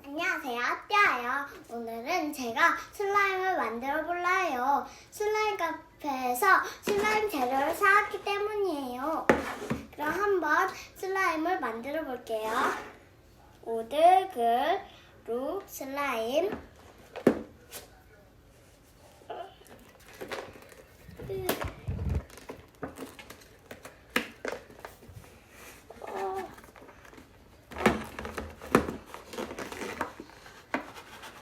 안녕하세요, 띠아예요. 오늘은 제가 슬라임을 만들어 볼래요. 슬라임 카페에서 슬라임 재료를 사왔기 때문이에요. 그럼 한번 슬라임을 만들어 볼게요. 오들글 루 슬라임 어.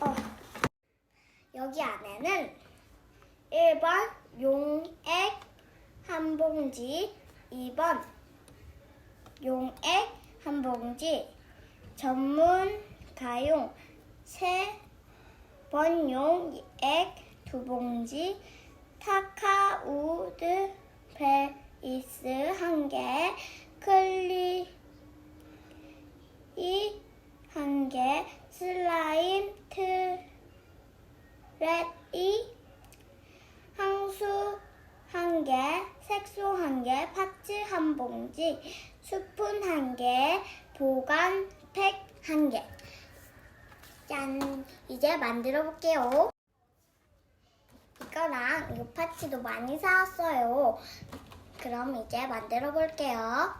어. 여기 안에는 1번 용액 한 봉지, 2번 용액 한 봉지, 전문 가용 3번 용액 두 봉지, 타카우드 베이스 한 개, 클리 이한 개, 슬라임 트랩이 항수 한 개, 색소 한 개, 파츠 한 봉지, 스푼 한 개, 보관 팩 한 개. 짠! 이제 만들어 볼게요. 이거랑 이 파츠도 많이 사왔어요. 그럼 이제 만들어 볼게요.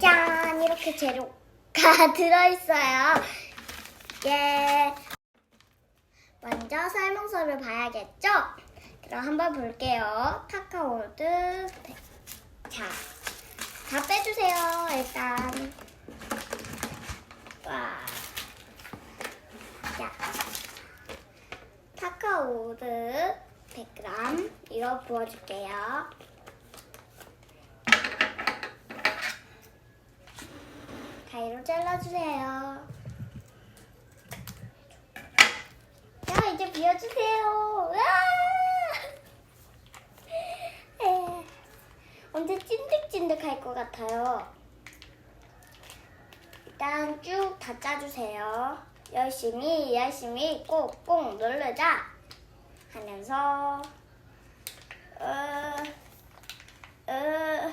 짠! 이렇게 재료가 들어있어요. 예. 먼저 설명서를 봐야겠죠? 그럼 한번 볼게요. 카카오드. 네. 자, 다 빼주세요, 일단. 와. 자. 카카오드 100g. 이거 부어줄게요. 가위로 잘라주세요. 자, 이제 비워주세요. 언제 찐득찐득할 것 같아요. 일단 쭉 다 짜주세요. 열심히, 열심히 꼭꼭 누르자. 하면서, 어, 어,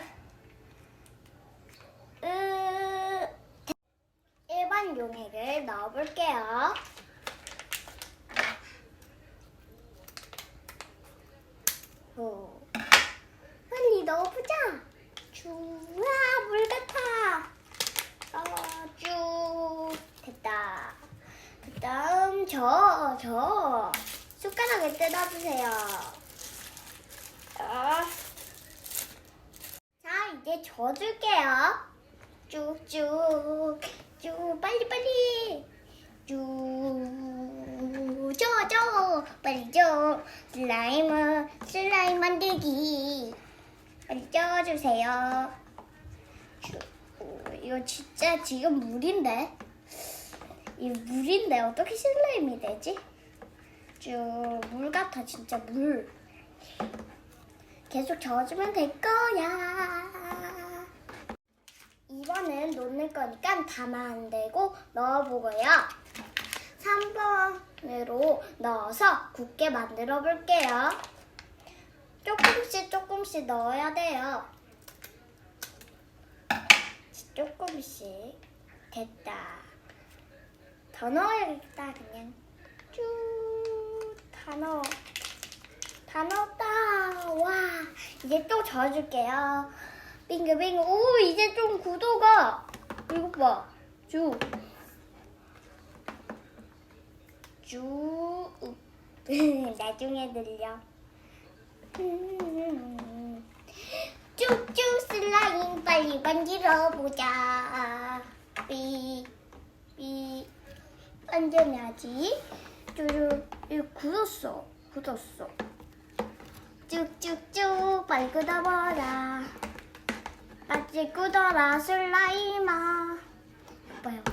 으, 일반 용액을 넣어볼게요. 오, 빨리 넣어보자. 쭈와 물 같아. 어, 쭉 됐다. 그 다음 저, 저 숟가락에 뜯어주세요. 어. 자, 이제 져줄게요. 쭉쭉, 쭉, 빨리, 빨리. 줘, 빨리 줘. 슬라임은 슬라임 만들기. 빨리 쪄주세요. 이거 진짜 지금 물인데? 이 물인데 어떻게 슬라임이 되지? 쭉, 물 같아, 진짜 물. 계속 저어주면 될 거야. 이번엔 놓는 거니까 다만 안 되고 넣어보고요. 3번으로 넣어서 굳게 만들어 볼게요. 조금씩 조금씩 넣어야 돼요. 조금씩 됐다. 더 넣어야겠다 그냥 쭉 다 넣어. 다 넣었다. 와, 이제 또 저어줄게요. 빙글빙글. 오, 이제 좀 구도가. 이거 봐. 쭉. 쭉. 나중에 들려. 쭉쭉 슬라임 빨리 만들어 보자. 삐, 삐. 완전하지? 쭈르, 이거 굳었어. 굳었어. 쭉쭉쭉 빨리 굳어봐라. 빨리 굳어라 슬라임아. 예뻐요.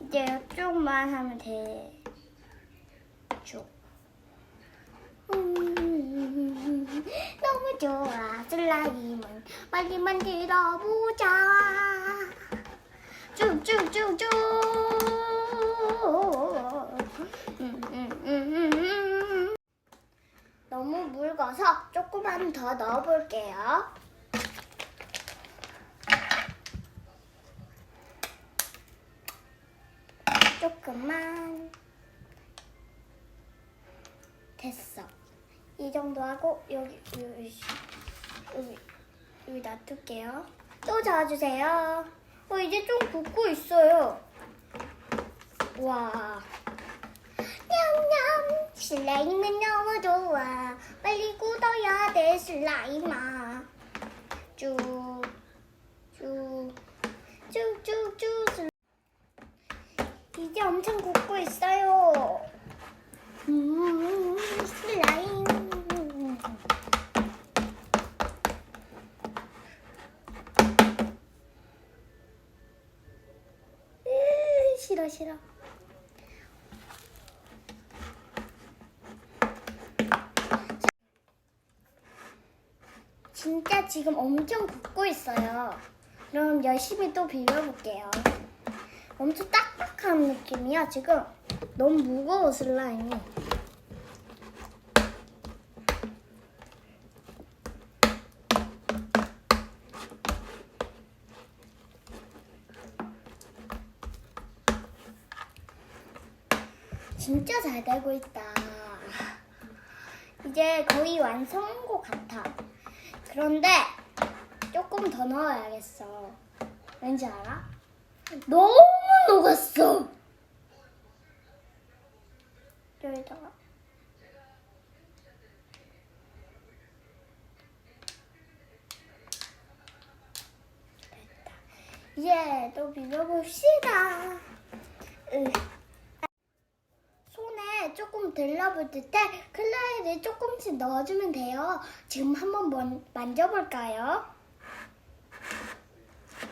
이제 쪽만 하면 돼. 쭉. 음, 너무 좋아 슬라임은 빨리 만들어 보자. 쭉쭉쭉쭉. 무거워서 조금만 더 넣어볼게요. 조금만 됐어. 이 정도 하고 여기 여기 여기 여기 놔둘게요. 또 저어주세요. 어 이제 좀 붓고 있어요. 와. 슬라임은 너무 좋아. 빨리 굳어야 돼 슬라임아 쭉쭉쭉쭉쭉 슬- 이제 엄청 굽고 있어요. 음 슬라임 으, 싫어 싫어 진짜 지금 엄청 붓고 있어요. 그럼 열심히 또 비벼볼게요. 엄청 딱딱한 느낌이야, 지금. 너무 무거워, 슬라임이. 진짜 잘 되고 있다. 이제 거의 완성한 것 같아. 그런데 조금 더 넣어야겠어. 왠지 알아? 너무 녹았어. 여기다가. 됐다. 이제 또 비벼봅시다. 으. 조금 들러붙을 때 클라이를 조금씩 넣어주면 돼요. 지금 한번 먼- 만져볼까요?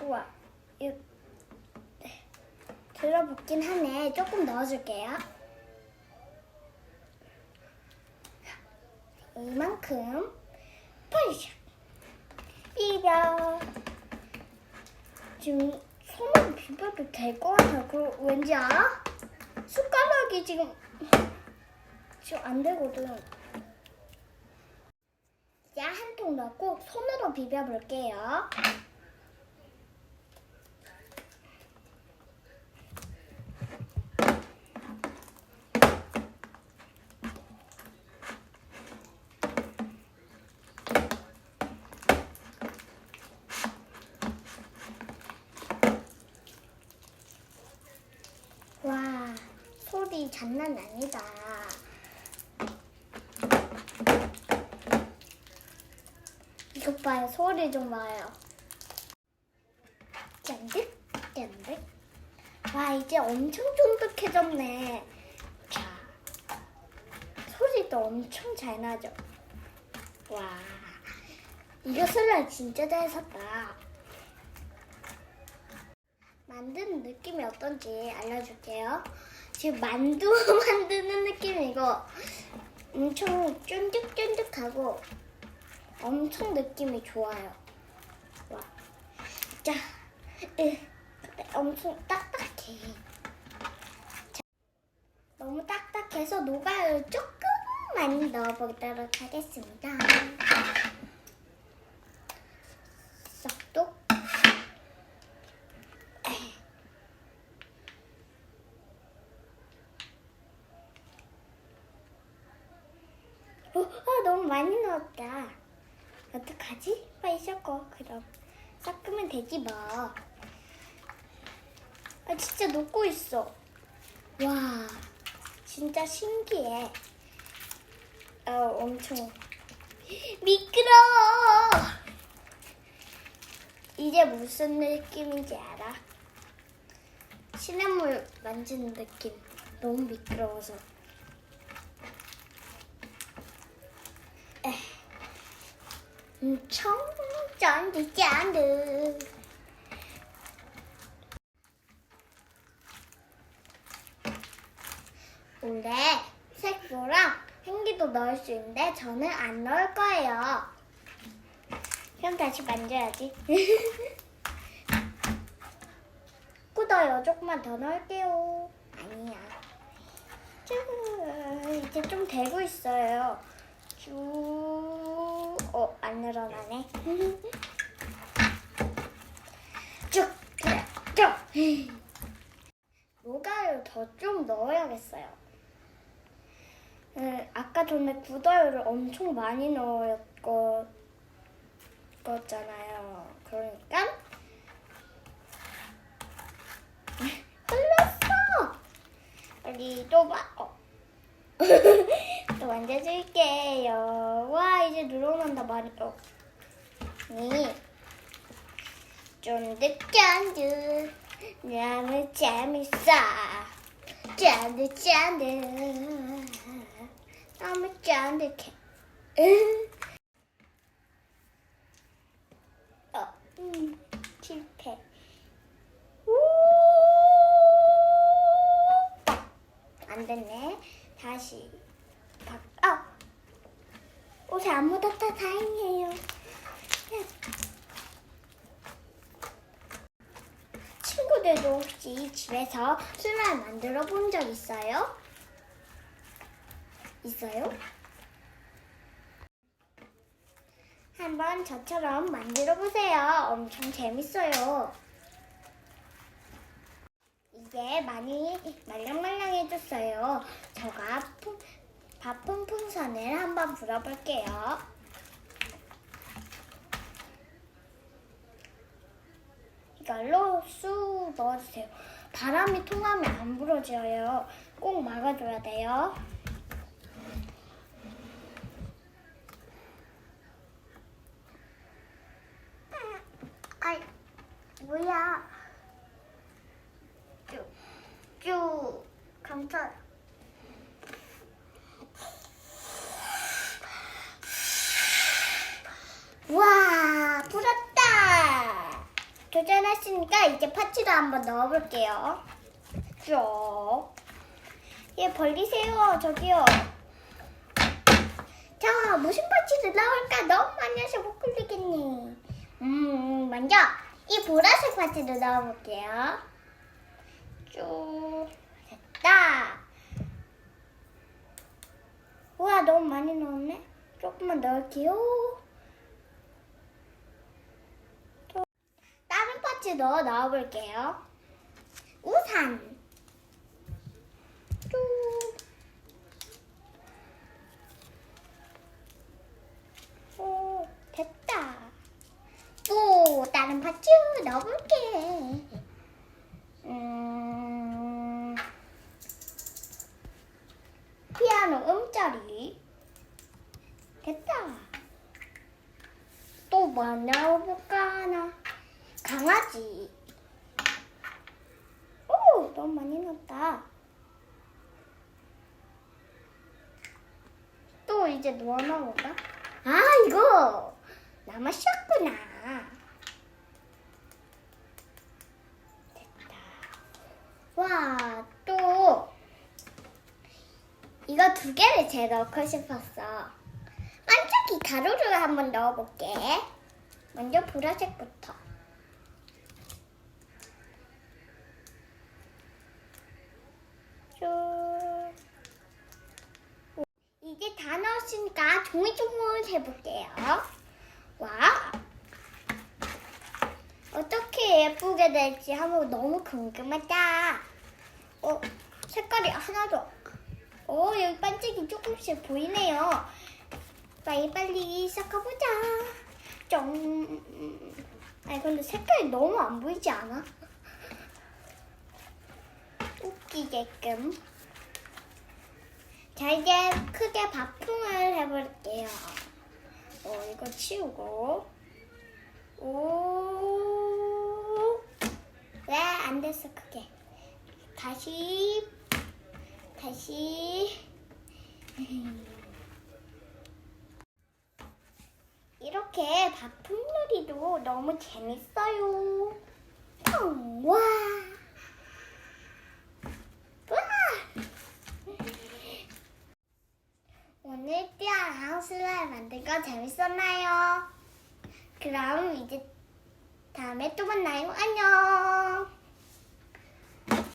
우와, 이, 네. 들러붙긴 하네. 조금 넣어줄게요. 이만큼 펄샥 비벼. 지금 손으로 비벼도 될 것 같아. 그 왠지 알아? 숟가락이 지금 지금 안 되거든. 이제 한 통 넣고 손으로 비벼볼게요. 와, 소리 장난 아니다. 봐요, 소리 좀 봐요. 짠득, 짠득. 와, 이제 엄청 쫀득해졌네. 자, 소리도 엄청 잘 나죠? 와, 이거 설라 진짜 잘 샀다. 만드는 느낌이 어떤지 알려줄게요. 지금 만두 만드는 느낌이고 엄청 쫀득쫀득하고 엄청 느낌이 좋아요. 와, 자, 엄청 딱딱해. 자, 너무 딱딱해서 녹아요. 조금 많이 넣어보도록 하겠습니다. 쏙독. 어, 아, 너무 많이 넣었다. 어떡하지? 빨리 섞어. 그럼 섞으면 되지 뭐. 아, 진짜 녹고 있어. 와, 진짜 신기해. 어, 엄청 미끄러워. 이제 무슨 느낌인지 알아? 시냇물 만지는 느낌. 너무 미끄러워서. 청 쫀득쫀득. 원래 색소랑 행기도 넣을 수 있는데 저는 안 넣을 거예요. 그럼 다시 만져야지. 굳어요. 조금만 더 넣을게요. 아니야. 쭉, 이제 좀 되고 있어요. 쭉. 안 늘어나네. 쭉, 쭉. 노가를 더 좀 넣어야겠어요. 음, 아까 전에 구더유를 엄청 많이 넣었거, 잖아요 그러니까 흘렀어. 빨리 또 봐. 어. 또 만져줄게요. 와 이제 늘어난다. 어. 니 쫀득쫀득 너무 재밌어. 쫀득쫀득 너무 쫀득해. 어, 음, 실패. 우! 안 됐네. 다시. 박, 아! 옷에 안 묻었다. 다행이에요. 친구들도 혹시 집에서 슬라임 만들어 본 적 있어요? 있어요? 한번 저처럼 만들어 보세요. 엄청 재밌어요. 이제 많이 말랑말랑해졌어요. 제가 품, 밥품 풍선을 한번 불어볼게요. 이걸로 쑥 넣어주세요. 바람이 통하면 안 부러져요. 꼭 막아줘야 돼요. 아이, 뭐야. 쭉, 쭉, 감싸. 와, 불었다. 도전했으니까 이제 파츠도 한번 넣어볼게요. 쭉. 얘 벌리세요, 저기요. 자, 무슨 파츠를 넣을까? 너무 많이 해서 못 굴리겠니. 음, 먼저 이 보라색 파츠도 넣어볼게요. 쭉. 됐다. 우와, 너무 많이 넣었네. 조금만 넣을게요. 또 다른 파츠도 넣어볼게요. 우산. 쭉. 오, 됐다. 또 다른 파츠 넣어볼게. 음, 피아노 음자리. 됐다. 또 뭐 넣어볼까 하나? 강아지. 오, 너무 많이 넣었다. 또 이제 뭐 넣어볼까? 아, 이거 남았었구나. 됐다. 와, 또 이거 두 개를 제 넣고 싶었어. 반짝이 가루를 한번 넣어볼게. 먼저 보라색부터. 쭉. 이제 다 넣었으니까 조물조물 해볼게요. 와. 어떻게 예쁘게 될지 한번 너무 궁금하다. 어, 색깔이 하나도. 어, 여기 반짝이 조금씩 보이네요. 빨리 빨리 시작해보자. 좀. 아니, 근데 색깔이 너무 안 보이지 않아? 웃기게끔. 자, 이제 크게 바풍을 해볼게요. 어, 이거 치우고. 오. 네, 안 됐어, 크게. 다시. 다시. 이렇게 바풍놀이도 너무 재밌어요. 와. 오늘 띠아랑 슬라임 만든 거 재밌었나요? 그럼 이제 다음에 또 만나요. 안녕.